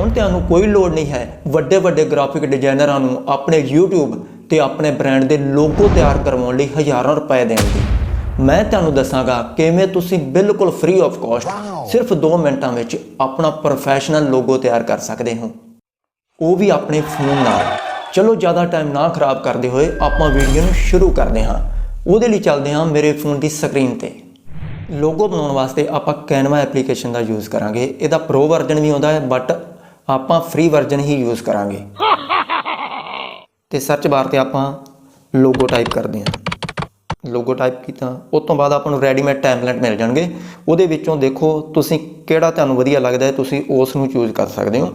ਹੁਣ ਤੁਹਾਨੂੰ ਕੋਈ ਲੋੜ ਨਹੀਂ ਹੈ। ਵੱਡੇ ਵੱਡੇ ਗ੍ਰਾਫਿਕ ਡਿਜ਼ਾਈਨਰਾਂ ਨੂੰ ਆਪਣੇ YouTube ਤੇ ਆਪਣੇ ਬ੍ਰਾਂਡ ਦੇ ਲੋਗੋ ਤਿਆਰ ਕਰਵਾਉਣ ਲਈ ਹਜ਼ਾਰਾਂ ਰੁਪਏ ਦੇਣ ਦੀ। ਮੈਂ ਤੁਹਾਨੂੰ ਦੱਸਾਂਗਾ ਕਿਵੇਂ ਤੁਸੀਂ ਬਿਲਕੁਲ ਫ੍ਰੀ ਆਫ ਕਾਸਟ ਸਿਰਫ 2 ਮਿੰਟਾਂ ਵਿੱਚ ਆਪਣਾ ਪ੍ਰੋਫੈਸ਼ਨਲ ਲੋਗੋ ਤਿਆਰ ਕਰ ਸਕਦੇ ਹੋ। ਉਹ ਵੀ ਆਪਣੇ ਫੋਨ ਨਾਲ। ਚਲੋ ਜ਼ਿਆਦਾ ਟਾਈਮ ਨਾ ਖਰਾਬ ਕਰਦੇ ਹੋਏ ਆਪਾਂ ਵੀਡੀਓ ਨੂੰ ਸ਼ੁਰੂ ਕਰਦੇ ਹਾਂ। ਉਹਦੇ ਲਈ ਚੱਲਦੇ ਹਾਂ ਮੇਰੇ ਫੋਨ ਦੀ ਸਕਰੀਨ ਤੇ। ਲੋਗੋ ਬਣਾਉਣ ਵਾਸਤੇ ਆਪਾਂ ਕੈਨਵਾ ਐਪਲੀਕੇਸ਼ਨ ਦਾ ਯੂਜ਼ ਕਰਾਂਗੇ। ਇਹਦਾ ਪ੍ਰੋ ਵਰਜ਼ਨ ਵੀ ਆਉਂਦਾ ਹੈ ਬਟ ਆਪਾਂ ਫ੍ਰੀ ਵਰਜ਼ਨ ਹੀ ਯੂਜ਼ ਕਰਾਂਗੇ। ਤੇ ਸਰਚ ਬਾਰ ਤੇ ਆਪਾਂ ਲੋਗੋ ਟਾਈਪ ਕਰਦੇ ਹਾਂ। ਲੋਗੋ ਟਾਈਪ ਕੀਤਾ, ਉਸ ਤੋਂ ਬਾਅਦ ਆਪਾਂ ਨੂੰ ਰੈਡੀਮੇਡ ਟੈਂਪਲੇਟ ਮਿਲ ਜਾਣਗੇ। ਉਹਦੇ ਵਿੱਚੋਂ ਦੇਖੋ ਤੁਸੀਂ ਕਿਹੜਾ ਤੁਹਾਨੂੰ ਵਧੀਆ ਲੱਗਦਾ ਹੈ, ਤੁਸੀਂ ਉਸ ਨੂੰ ਚੂਜ਼ ਕਰ ਸਕਦੇ ਹੋ।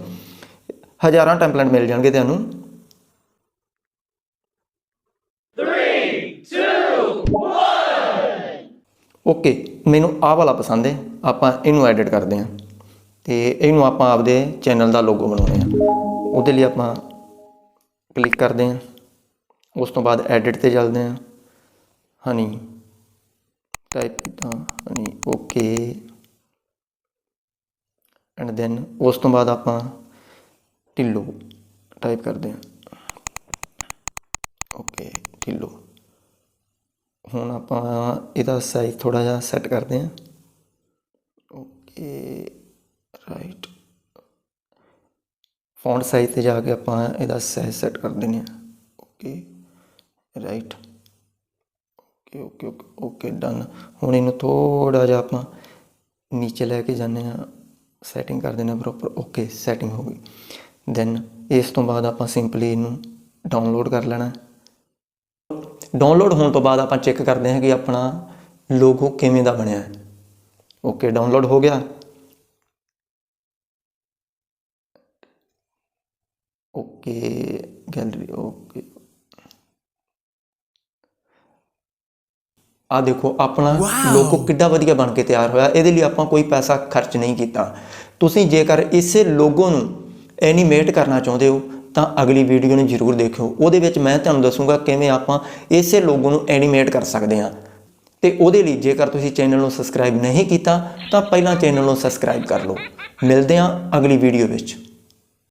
ਹਜ਼ਾਰਾਂ ਟੈਂਪਲੇਟ ਮਿਲ ਜਾਣਗੇ ਤੁਹਾਨੂੰ। ਓਕੇ ਮੈਨੂੰ ਆਹ ਵਾਲਾ ਪਸੰਦ ਹੈ। ਆਪਾਂ ਇਹਨੂੰ ਐਡਿਟ ਕਰਦੇ ਹਾਂ। ਤੇ ਇਹਨੂੰ ਆਪਾਂ ਆਪਦੇ ਚੈਨਲ ਦਾ ਲੋਗੋ ਬਣਾਉਣੇ ਆ ਉਹਦੇ ਲਈ ਆਪਾਂ ਕਲਿੱਕ ਕਰਦੇ ਹਾਂ। ਉਸ ਤੋਂ ਬਾਅਦ ਐਡਿਟ ਤੇ ਚੱਲਦੇ ਹਾਂ। ਹਨੀ ਟਾਈਪ ਕੀਤਾ ਹਨੀ ਓਕੇ ਐਂਡ ਦੈਨ ਉਸ ਤੋਂ ਬਾਅਦ ਆਪਾਂ ਢਿੱਲੋ ਟਾਈਪ ਕਰਦੇ ਹਾਂ। ਓਕੇ ਢਿੱਲੋ। ਹੁਣ ਆਪਾਂ ਇਹਦਾ ਸਾਈਜ਼ ਥੋੜਾ ਜਿਹਾ ਸੈੱਟ ਕਰਦੇ ਹਾਂ। ਓਕੇ ਰਾਈਟ ਫੌਂਟ ਸਾਈਜ਼ ਤੇ ਜਾ ਕੇ ਆਪਾਂ ਇਹਦਾ ਸਾਈਜ਼ ਸੈੱਟ ਕਰ ਦਿੰਦੇ ਹਾਂ। Okay right okay okay okay okay done ਹੁਣ ਇਹਨੂੰ ਥੋੜਾ ਜਿਹਾ ਆਪਾਂ ਨੀਚੇ ਲੈ ਕੇ ਜਾਂਦੇ ਹਾਂ। ਸੈਟਿੰਗ ਕਰ ਦਿੰਦੇ ਹਾਂ ਪ੍ਰੋਪਰ ਓਕੇ ਸੈਟਿੰਗ ਹੋ ਗਈ। ਦੈਨ ਇਸ ਤੋਂ ਬਾਅਦ ਆਪਾਂ ਸਿੰਪਲੀ ਇਹਨੂੰ ਡਾਊਨਲੋਡ ਕਰ ਲੈਣਾ। ਡਾਊਨਲੋਡ ਹੋਣ ਤੋਂ ਬਾਅਦ ਆਪਾਂ ਚੈੱਕ ਕਰਦੇ ਹਾਂ ਕਿ ਆਪਣਾ ਲੋਗੋ ਕਿਵੇਂ ਦਾ ਬਣਿਆ। ਹੈ ਓਕੇ ਡਾਊਨਲੋਡ ਹੋ ਗਿਆ। Okay gallery okay. ਆ ਦੇਖੋ ਆਪਣਾ ਲੋਗੋ ਕਿੱਡਾ ਵਧੀਆ ਬਣ ਕੇ ਤਿਆਰ ਹੋਇਆ। ਇਹਦੇ ਲਈ ਆਪਾਂ ਕੋਈ ਪੈਸਾ ਖਰਚ ਨਹੀਂ ਕੀਤਾ। ਤੁਸੀਂ ਜੇਕਰ ਇਸੇ ਲੋਗੋ ਨੂੰ ਐਨੀਮੇਟ ਕਰਨਾ ਚਾਹੁੰਦੇ ਹੋ ਤਾਂ ਅਗਲੀ ਵੀਡੀਓ ਨੂੰ ਜ਼ਰੂਰ ਦੇਖਿਓ। ਉਹਦੇ ਵਿੱਚ ਮੈਂ ਤੁਹਾਨੂੰ ਦੱਸੂਗਾ ਕਿਵੇਂ ਆਪਾਂ ਇਸੇ ਲੋਗੋ ਨੂੰ ਐਨੀਮੇਟ ਕਰ ਸਕਦੇ ਹਾਂ। ਤੇ ਉਹਦੇ ਲਈ ਜੇਕਰ ਤੁਸੀਂ ਚੈਨਲ ਨੂੰ ਸਬਸਕ੍ਰਾਈਬ ਨਹੀਂ ਕੀਤਾ ਤਾਂ ਪਹਿਲਾਂ ਚੈਨਲ ਨੂੰ ਸਬਸਕ੍ਰਾਈਬ ਕਰ ਲਓ। ਮਿਲਦੇ ਹਾਂ ਅਗਲੀ ਵੀਡੀਓ ਵਿੱਚ।